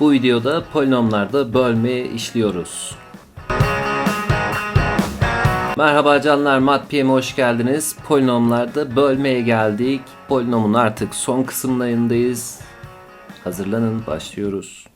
Bu videoda polinomlarda bölme işliyoruz. Merhaba canlar, MatPM'e hoş geldiniz. Polinomlarda bölmeye geldik. Polinomun artık son kısımlarındayız. Hazırlanın, başlıyoruz.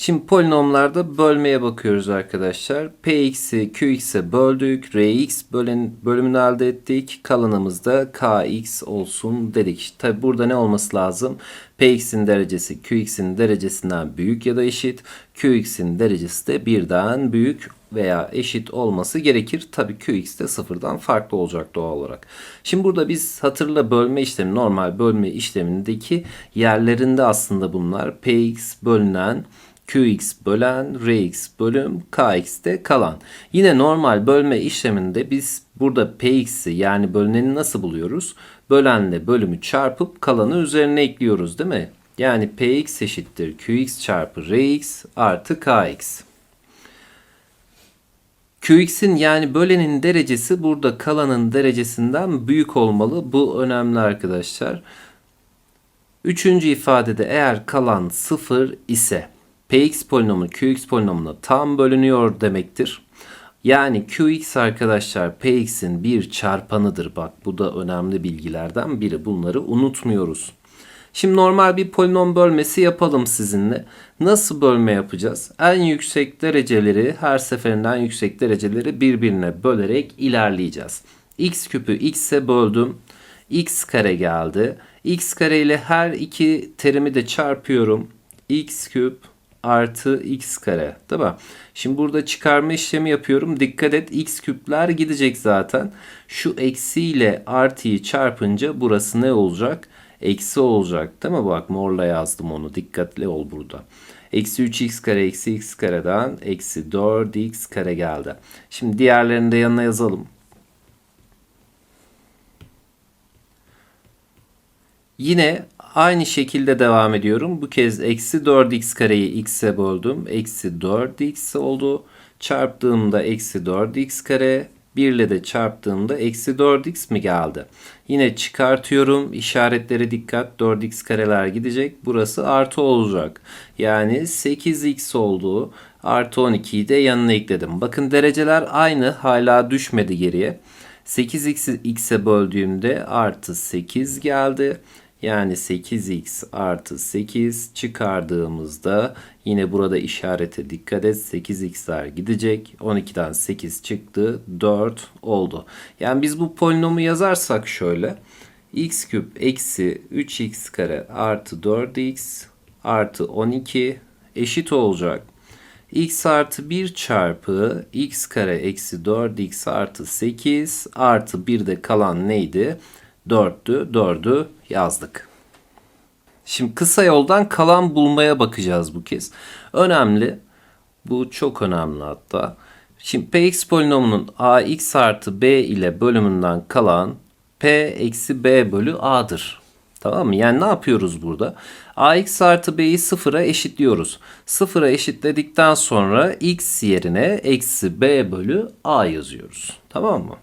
Şimdi polinomlarda bölmeye bakıyoruz arkadaşlar. Px'i Qx'e böldük. Rx bölen, bölümünü elde ettik. Kalanımız da Kx olsun dedik. Tabi burada ne olması lazım? Px'in derecesi Qx'in derecesinden büyük ya da eşit. Qx'in derecesi de birden büyük veya eşit olması gerekir. Tabi Qx de sıfırdan farklı olacak doğal olarak. Şimdi burada biz hatırla bölme işlemi normal bölme işlemindeki yerlerinde aslında bunlar. Px bölünen Qx bölen, Rx bölüm, Kx de kalan. Yine normal bölme işleminde biz burada Px'i yani bölüneni nasıl buluyoruz? Bölenle bölümü çarpıp kalanı üzerine ekliyoruz değil mi? Yani Px eşittir Qx çarpı Rx artı Kx. Qx'in yani bölenin derecesi burada kalanın derecesinden büyük olmalı. Bu önemli arkadaşlar. Üçüncü ifadede eğer kalan 0 ise Px polinomu Qx polinomuna tam bölünüyor demektir. Yani Qx arkadaşlar Px'in bir çarpanıdır. Bak bu da önemli bilgilerden biri. Bunları unutmuyoruz. Şimdi normal bir polinom bölmesi yapalım sizinle. Nasıl bölme yapacağız? En yüksek dereceleri her seferinden yüksek dereceleri birbirine bölerek ilerleyeceğiz. x küpü x'e böldüm. x kare geldi. x kare ile her iki terimi de çarpıyorum. x küp artı x kare. Değil mi? Şimdi burada çıkarma işlemi yapıyorum. Dikkat et x küpler gidecek zaten. Şu eksi ile artıyı çarpınca burası ne olacak? Eksi olacak değil mi? Bak morla yazdım onu. Dikkatli ol burada. Eksi 3x kare eksi x kareden eksi 4x kare geldi. Şimdi diğerlerini de yanına yazalım. Yine aynı şekilde devam ediyorum. Bu kez eksi 4x kareyi x'e böldüm. Eksi 4x oldu. Çarptığımda eksi 4x kare. 1 ile de çarptığımda eksi 4x mi geldi? Yine çıkartıyorum. İşaretlere dikkat. 4x kareler gidecek. Burası artı olacak. Yani 8x oldu. Artı 12'yi de yanına ekledim. Bakın dereceler aynı. Hala düşmedi geriye. 8x'i x'e böldüğümde artı 8 geldi. Yani 8x artı 8 çıkardığımızda yine burada işarete dikkat et 8x'ler gidecek. 12'den 8 çıktı 4 oldu. Yani biz bu polinomu yazarsak şöyle x küp eksi 3x kare artı 4x artı 12 eşit olacak. x artı 1 çarpı x kare eksi 4x artı 8 artı 1 de kalan neydi? 4'tü. 4'ü yazdık. Şimdi kısa yoldan kalan bulmaya bakacağız bu kez. Önemli. Bu çok önemli hatta. Şimdi px polinomunun ax artı b ile bölümünden kalan p eksi b bölü a'dır. Tamam mı? Yani ne yapıyoruz burada? ax artı b'yi sıfıra eşitliyoruz. Sıfıra eşitledikten sonra x yerine eksi b bölü a yazıyoruz. Tamam mı?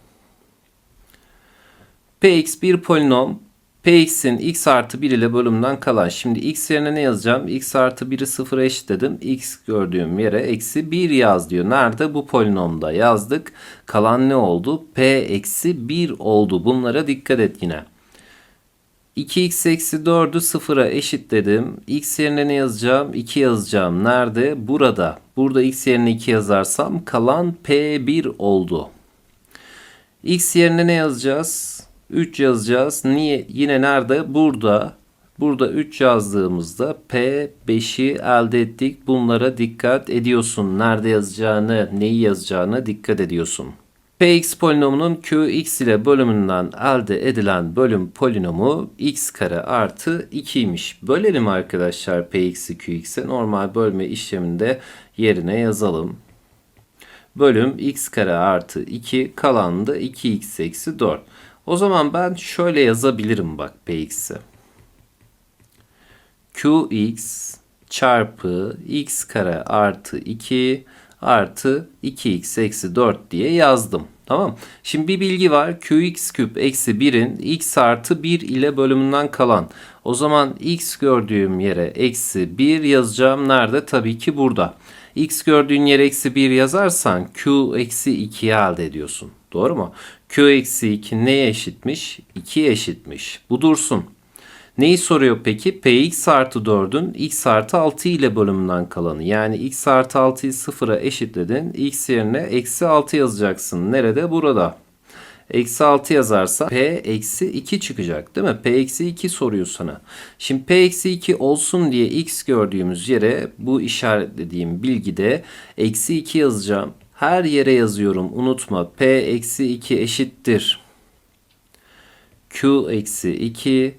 Px bir polinom. Px'in x artı 1 ile bölümünden kalan. Şimdi x yerine ne yazacağım? x artı 1'i sıfıra eşitledim. x gördüğüm yere eksi 1 yaz diyor. Nerede? Bu polinomda yazdık. Kalan ne oldu? p eksi 1 oldu. Bunlara dikkat et yine. 2x eksi 4'ü sıfıra eşitledim. x yerine ne yazacağım? 2 yazacağım. Nerede? Burada. Burada x yerine 2 yazarsam kalan p1 oldu. x yerine ne yazacağız? 3 yazacağız. Niye? Yine nerede? Burada. Burada 3 yazdığımızda P5'i elde ettik. Bunlara dikkat ediyorsun. Nerede yazacağını, neyi yazacağını dikkat ediyorsun. Px polinomunun Qx ile bölümünden elde edilen bölüm polinomu x kare artı 2'ymiş. Bölelim arkadaşlar Px'i Qx'e. Normal bölme işleminde yerine yazalım. Bölüm x kare artı 2 kalan da 2x eksi 4. O zaman ben şöyle yazabilirim bak px'i. qx çarpı x kare artı 2 artı 2x eksi 4 diye yazdım. Tamam. Şimdi bir bilgi var. qx küp eksi 1'in x artı 1 ile bölümünden kalan. O zaman x gördüğüm yere eksi 1 yazacağım. Nerede? Tabii ki burada. x gördüğün yere eksi 1 yazarsan q eksi 2'yi elde ediyorsun. Doğru mu? q eksi 2 neye eşitmiş? 2'ye eşitmiş. Bu dursun. Neyi soruyor peki? Px artı 4'ün x artı 6 ile bölümünden kalanı. Yani x artı 6'yı sıfıra eşitledin. x yerine eksi 6 yazacaksın. Nerede? Burada. Eksi 6 yazarsa p eksi 2 çıkacak değil mi? p eksi 2 soruyor sana. Şimdi p eksi 2 olsun diye x gördüğümüz yere bu işaretlediğim bilgide eksi 2 yazacağım. Her yere yazıyorum unutma. p eksi 2 eşittir. q eksi 2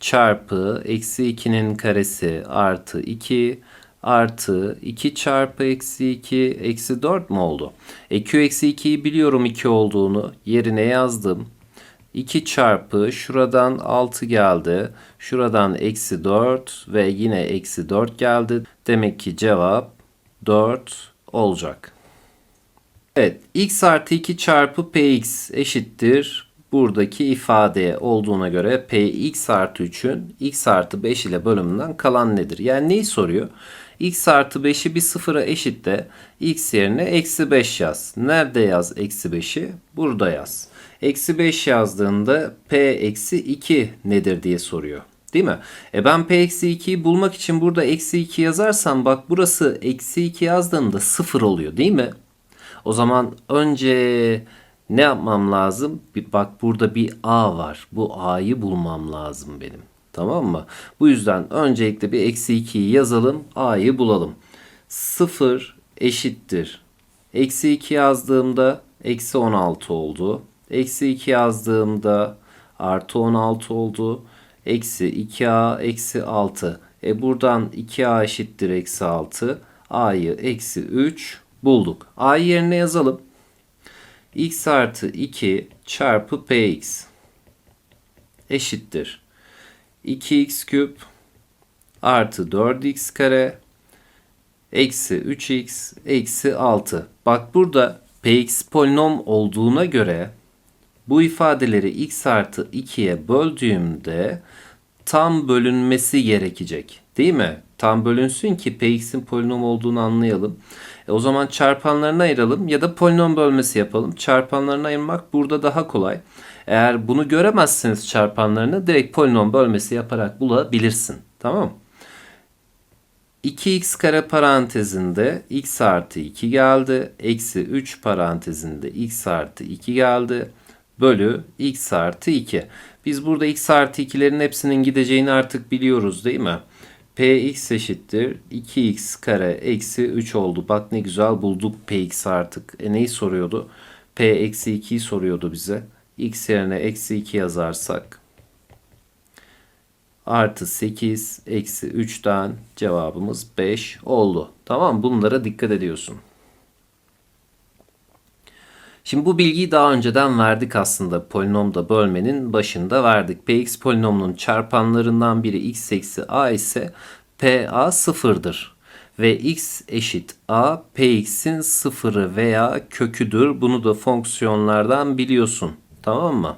çarpı eksi 2'nin karesi artı 2 artı 2 çarpı eksi 2 eksi 4 mu oldu? E q eksi 2'yi biliyorum 2 olduğunu yerine yazdım. 2 çarpı şuradan 6 geldi. Şuradan eksi 4 ve yine eksi 4 geldi. Demek ki cevap 4 olacak. Evet x artı 2 çarpı px eşittir buradaki ifade olduğuna göre px artı 3'ün x artı 5 ile bölümünden kalan nedir? Yani neyi soruyor? x artı 5'i bir sıfıra eşitle x yerine eksi 5 yaz. Nerede yaz eksi 5'i? Burada yaz. Eksi 5 yazdığında p eksi 2 nedir diye soruyor. Değil mi? E ben p eksi 2'yi bulmak için burada eksi 2 yazarsam bak burası eksi 2 yazdığımda 0 oluyor değil mi? O zaman önce ne yapmam lazım? Bir, bak burada bir A var. Bu A'yı bulmam lazım benim. Tamam mı? Bu yüzden öncelikle bir eksi 2'yi yazalım. A'yı bulalım. 0 eşittir. Eksi 2 yazdığımda eksi 16 oldu. Eksi 2 yazdığımda artı 16 oldu. Eksi 2A eksi 6. E buradan 2A eşittir eksi 6. A'yı eksi 3 bulduk. A'yı yerine yazalım. x artı 2 çarpı px eşittir. 2x küp artı 4x kare eksi 3x eksi 6. Bak burada px polinom olduğuna göre bu ifadeleri x artı 2'ye böldüğümde tam bölünmesi gerekecek. Değil mi? Tam bölünsün ki px'in polinom olduğunu anlayalım. E o zaman çarpanlarını ayıralım ya da polinom bölmesi yapalım. Çarpanlarını ayırmak burada daha kolay. Eğer bunu göremezseniz çarpanlarını direkt polinom bölmesi yaparak bulabilirsin. Tamam 2x kare parantezinde x artı 2 geldi. Eksi 3 parantezinde x artı 2 geldi. Bölü x artı 2. Biz burada x artı 2'lerin hepsinin gideceğini artık biliyoruz değil mi? Px eşittir 2x kare eksi 3 oldu. Bak ne güzel bulduk px artık. E neyi soruyordu? p eksi 2'yi soruyordu bize. x yerine eksi 2 yazarsak artı 8 eksi 3'ten cevabımız 5 oldu. Tamam bunlara dikkat ediyorsun. Şimdi bu bilgiyi daha önceden verdik aslında polinomda bölmenin başında verdik. Px polinomunun çarpanlarından biri x eksi a ise pa sıfırdır. Ve x eşit a px'in sıfırı veya köküdür. Bunu da fonksiyonlardan biliyorsun. Tamam mı?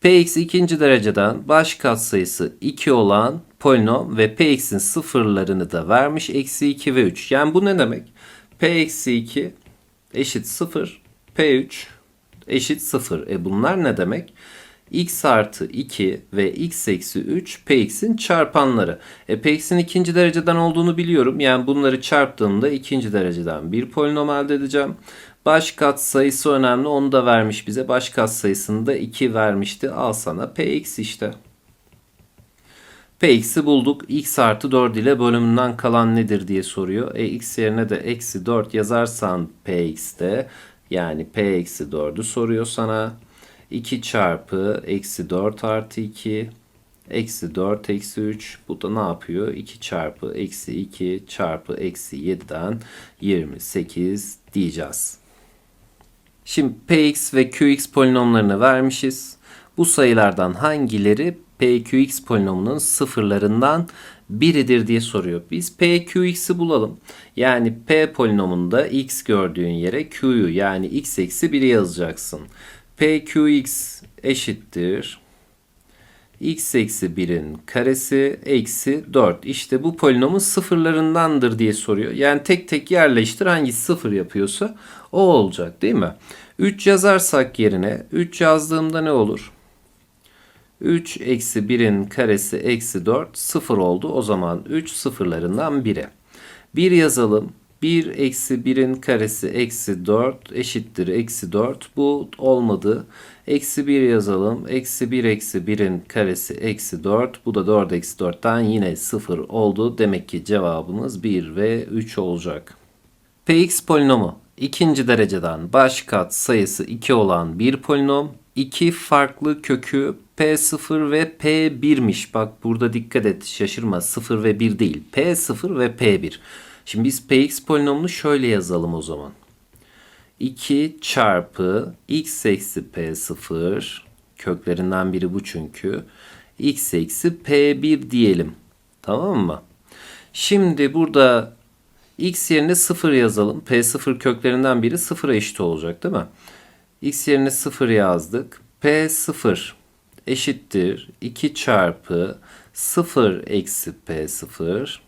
px ikinci dereceden baş katsayısı 2 olan polinom ve px'in sıfırlarını da vermiş. Eksi 2 ve 3. Yani bu ne demek? p eksi 2 eşit 0 P3 eşit 0. E bunlar ne demek? x artı 2 ve x eksi 3 px'in çarpanları. E px'in ikinci dereceden olduğunu biliyorum. Yani bunları çarptığımda ikinci dereceden bir polinom elde edeceğim. Baş kat sayısı önemli. Onu da vermiş bize. Baş kat sayısını da 2 vermişti. Al sana px işte. Px'i bulduk. x artı 4 ile bölümünden kalan nedir diye soruyor. E x yerine de eksi 4 yazarsan px'te yani p eksi 4'ü soruyor sana. 2 çarpı eksi 4 artı 2 eksi 4 eksi 3 bu da ne yapıyor? 2 çarpı eksi 2 çarpı eksi 7'den 28 diyeceğiz. Şimdi px ve qx polinomlarını vermişiz. Bu sayılardan hangileri pqx polinomunun sıfırlarından biridir diye soruyor. Biz pqx'i bulalım. Yani p polinomunda x gördüğün yere q'yu yani x eksi 1'i yazacaksın. pqx eşittir x eksi 1'in karesi eksi 4. İşte bu polinomun sıfırlarındandır diye soruyor. Yani tek tek yerleştir hangisi sıfır yapıyorsa o olacak değil mi? 3 yazarsak yerine 3 yazdığımda ne olur? 3 eksi 1'in karesi eksi 4 sıfır oldu. O zaman 3 sıfırlarından biri. 1 yazalım. 1 eksi 1'in karesi eksi 4 eşittir eksi 4. Bu olmadı. Eksi 1 yazalım. Eksi 1 eksi 1'in karesi eksi 4. Bu da 4 eksi 4'ten yine 0 oldu. Demek ki cevabımız 1 ve 3 olacak. Px polinomu ikinci dereceden baş kat sayısı 2 olan bir polinom. İki farklı kökü P0 ve P1'miş. Bak burada dikkat et şaşırma 0 ve 1 değil. P0 ve P1. Şimdi biz Px polinomunu şöyle yazalım o zaman. 2 çarpı x eksi P0 köklerinden biri bu çünkü. x eksi P1 diyelim. Tamam mı? Şimdi burada x yerine 0 yazalım. P0 köklerinden biri 0'a eşit olacak değil mi? X yerine 0 yazdık. P0 eşittir 2 çarpı 0 eksi P0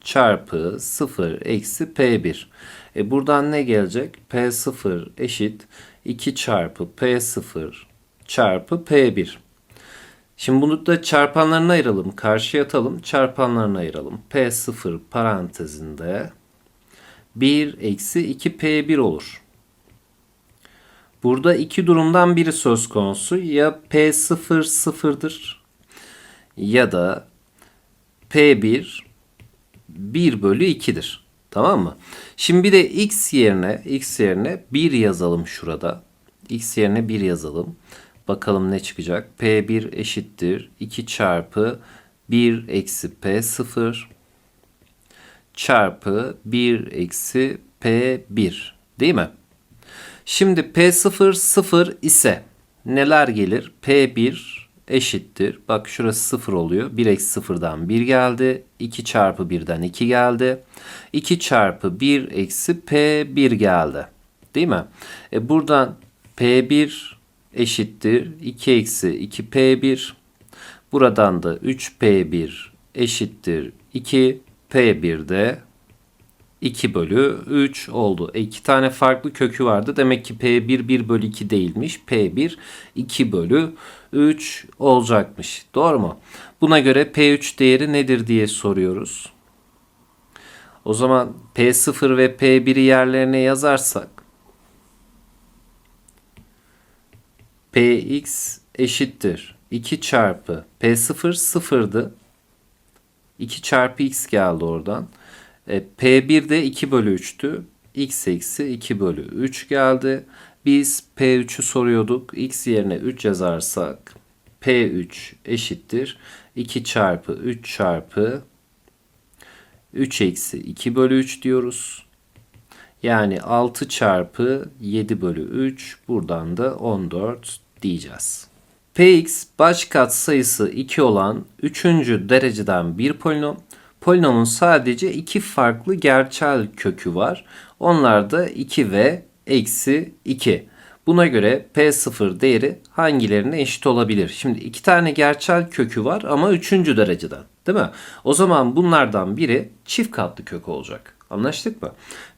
çarpı 0 eksi P1. E buradan ne gelecek? P0 eşit 2 çarpı P0 çarpı P1. Şimdi bunu da çarpanlarına ayıralım. Karşıya atalım. Çarpanlarına ayıralım. P0 parantezinde 1 eksi 2 P1 olur. Burada iki durumdan biri söz konusu. Ya P0 sıfırdır ya da P1 1 bölü 2'dir. Tamam mı? Şimdi bir de x yerine x yerine 1 yazalım şurada. x yerine 1 yazalım. Bakalım ne çıkacak? P1 eşittir 2 çarpı 1 eksi P0 çarpı 1 eksi P1 değil mi? Şimdi P0 0 ise neler gelir? P1 eşittir. Bak şurası 0 oluyor. 1 eksi 0'dan 1 geldi. 2 çarpı 1'den 2 geldi. 2 çarpı 1 eksi P1 geldi. Değil mi? E buradan P1 eşittir. 2 eksi 2 P1. Buradan da 3 P1 eşittir. 2 P1 de 2 bölü 3 oldu. E, iki tane farklı kökü vardı. Demek ki P1 1 bölü 2 değilmiş. P1 2 bölü 3 olacakmış. Doğru mu? Buna göre P3 değeri nedir diye soruyoruz. O zaman P0 ve P1'i yerlerine yazarsak Px eşittir 2 çarpı P0 sıfırdı. 2 çarpı x geldi oradan. E, P1 de 2 bölü 3'tü. X eksi 2 bölü 3 geldi. Biz P3'ü soruyorduk. X yerine 3 yazarsak P3 eşittir. 2 çarpı 3 çarpı 3 eksi 2 bölü 3 diyoruz. Yani 6 çarpı 7 bölü 3 buradan da 14 diyeceğiz. Px baş kat sayısı 2 olan 3. dereceden bir polinom. Polinomun sadece iki farklı gerçel kökü var. Onlar da 2 ve eksi 2. Buna göre P0 değeri hangilerine eşit olabilir? Şimdi iki tane gerçel kökü var ama üçüncü dereceden. Değil mi? O zaman bunlardan biri çift katlı kök olacak. Anlaştık mı?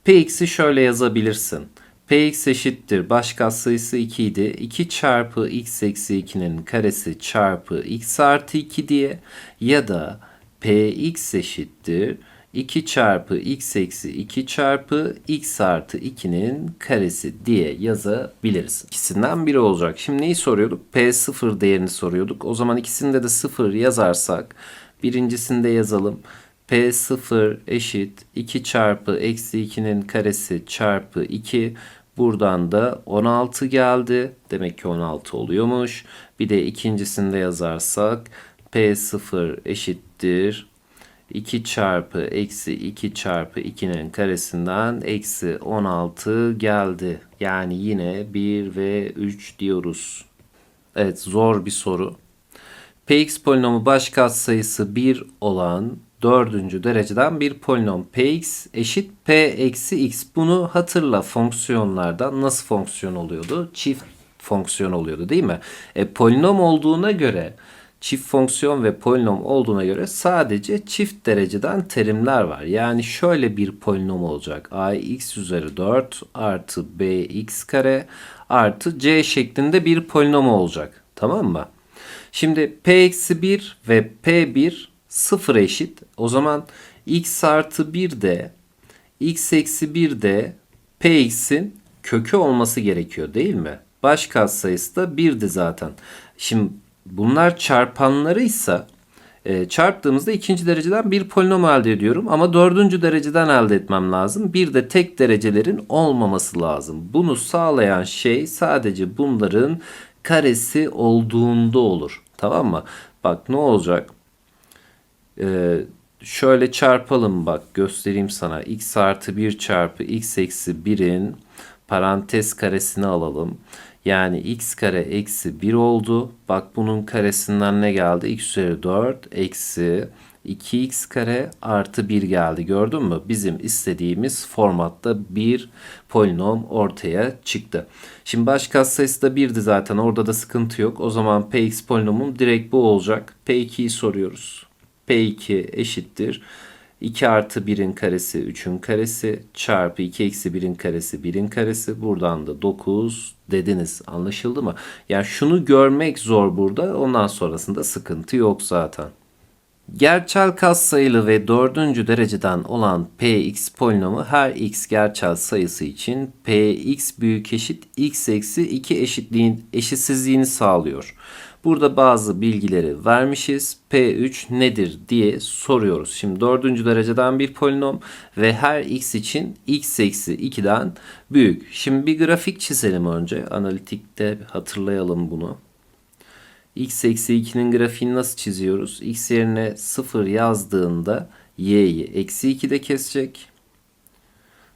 Px'i şöyle yazabilirsin. Px eşittir. Baş katsayısı 2 idi. 2 çarpı x eksi 2'nin karesi çarpı x artı 2 diye ya da px eşittir 2 çarpı x eksi 2 çarpı x artı 2'nin karesi diye yazabiliriz. İkisinden biri olacak. Şimdi neyi soruyorduk? P0 değerini soruyorduk. O zaman ikisinde de 0 yazarsak birincisinde yazalım. P0 eşit 2 çarpı eksi 2'nin karesi çarpı 2. Buradan da 16 geldi. Demek ki 16 oluyormuş. Bir de ikincisinde yazarsak P0 eşittir 2 çarpı eksi 2 çarpı 2'nin karesinden eksi 16 geldi. Yani yine 1 ve 3 diyoruz. Evet zor bir soru. Px polinomu baş katsayısı 1 olan dördüncü dereceden bir polinom px eşit p eksi x. Bunu hatırla fonksiyonlardan nasıl fonksiyon oluyordu? Çift fonksiyon oluyordu değil mi? E, polinom olduğuna göre çift fonksiyon ve polinom olduğuna göre sadece çift dereceden terimler var. Yani şöyle bir polinom olacak. ax üzeri 4 artı bx kare artı c şeklinde bir polinom olacak. Tamam mı? Şimdi p-1 ve p1 sıfır eşit. O zaman x artı 1 de x eksi 1 de px'in kökü olması gerekiyor değil mi? Baş katsayısı da 1'di zaten. Şimdi bunlar çarpanlarıysa e, çarptığımızda ikinci dereceden bir polinom elde ediyorum ama dördüncü dereceden elde etmem lazım. Bir de tek derecelerin olmaması lazım. Bunu sağlayan şey sadece bunların karesi olduğunda olur. Tamam mı? Bak ne olacak? Ee, şöyle çarpalım bak göstereyim sana. x artı 1 çarpı x eksi 1'in parantez karesini alalım. Yani x kare eksi 1 oldu. Bak bunun karesinden ne geldi? x üzeri 4 eksi 2x kare artı 1 geldi. Gördün mü? Bizim istediğimiz formatta bir polinom ortaya çıktı. Şimdi baş katsayısı da 1'di zaten. Orada da sıkıntı yok. O zaman px polinomum direkt bu olacak. p2'yi soruyoruz. p2 eşittir. 2 artı 1'in karesi 3'ün karesi çarpı 2 eksi 1'in karesi 1'in karesi buradan da 9 dediniz anlaşıldı mı? Yani şunu görmek zor burada ondan sonrasında sıkıntı yok zaten. Gerçel katsayılı ve dördüncü dereceden olan px polinomu her x gerçel sayısı için px büyük eşit x eksi 2 eşitliğin eşitsizliğini sağlıyor. Burada bazı bilgileri vermişiz. P3 nedir diye soruyoruz. Şimdi dördüncü dereceden bir polinom ve her x için x eksi 2'den büyük. Şimdi bir grafik çizelim önce. Analitikte hatırlayalım bunu. X eksi 2'nin grafiğini nasıl çiziyoruz? x yerine 0 yazdığında y'yi eksi 2'de kesecek.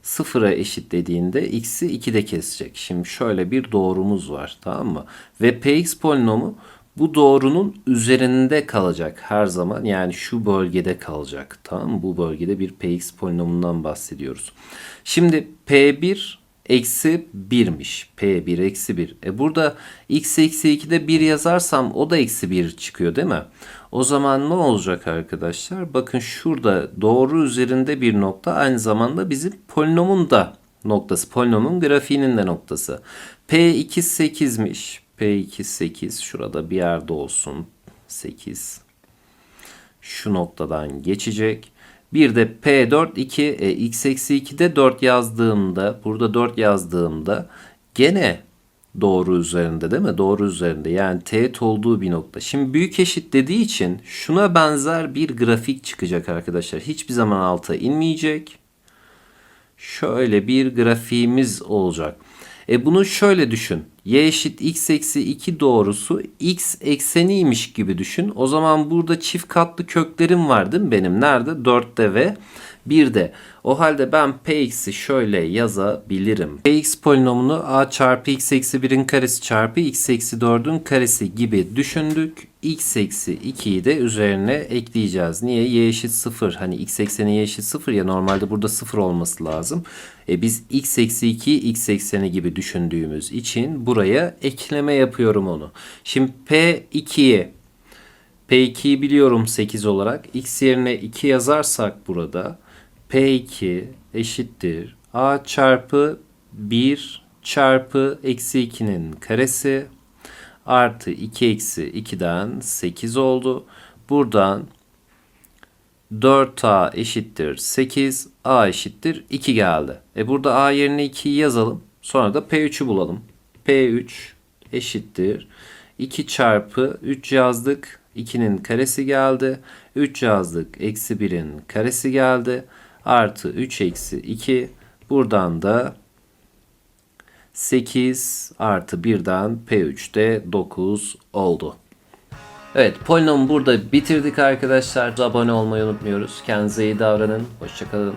0'a eşitlediğinde x'i 2'de kesecek. Şimdi şöyle bir doğrumuz var tamam mı? Ve px polinomu bu doğrunun üzerinde kalacak her zaman. Yani şu bölgede kalacak. Tamam mı? Bu bölgede bir px polinomundan bahsediyoruz. Şimdi p1 eksi 1'miş. P1 eksi 1. E burada x eksi 2'de 1 yazarsam o da eksi 1 çıkıyor değil mi? O zaman ne olacak arkadaşlar? Bakın şurada doğru üzerinde bir nokta aynı zamanda bizim polinomun da noktası. Polinomun grafiğinin de noktası. P2 8'miş. P2 8 şurada bir yerde olsun. 8 şu noktadan geçecek. Bir de P4 2 e, x eksi 2'de 4 yazdığımda burada 4 yazdığımda gene doğru üzerinde değil mi? Doğru üzerinde yani teğet olduğu bir nokta. Şimdi büyük eşit dediği için şuna benzer bir grafik çıkacak arkadaşlar. Hiçbir zaman alta inmeyecek. Şöyle bir grafiğimiz olacak. E bunu şöyle düşün. Y eşit x eksi 2 doğrusu x ekseniymiş gibi düşün. O zaman burada çift katlı köklerim var değil mi benim? Nerede? 4'te ve 1'de. O halde ben px'i şöyle yazabilirim. px polinomunu a çarpı x eksi 1'in karesi çarpı x eksi 4'ün karesi gibi düşündük. x eksi 2'yi de üzerine ekleyeceğiz. Niye? y eşit 0. Hani x ekseni y eşit 0 ya normalde burada 0 olması lazım. E biz x eksi 2'yi x ekseni gibi düşündüğümüz için buraya ekleme yapıyorum onu. Şimdi p2'ye P2'yi biliyorum 8 olarak. X yerine 2 yazarsak burada P2 eşittir. A çarpı 1 çarpı eksi 2'nin karesi artı 2 eksi 2'den 8 oldu. Buradan 4A eşittir 8, A eşittir 2 geldi. E burada A yerine 2'yi yazalım. Sonra da P3'ü bulalım. P3 eşittir 2 çarpı 3 yazdık. 2'nin karesi geldi. 3 yazdık. Eksi 1'in karesi geldi. Artı 3 eksi 2. Buradan da 8 artı 1'den P3'te 9 oldu. Evet polinomu burada bitirdik arkadaşlar. Abone olmayı unutmuyoruz. Kendinize iyi davranın. Hoşçakalın.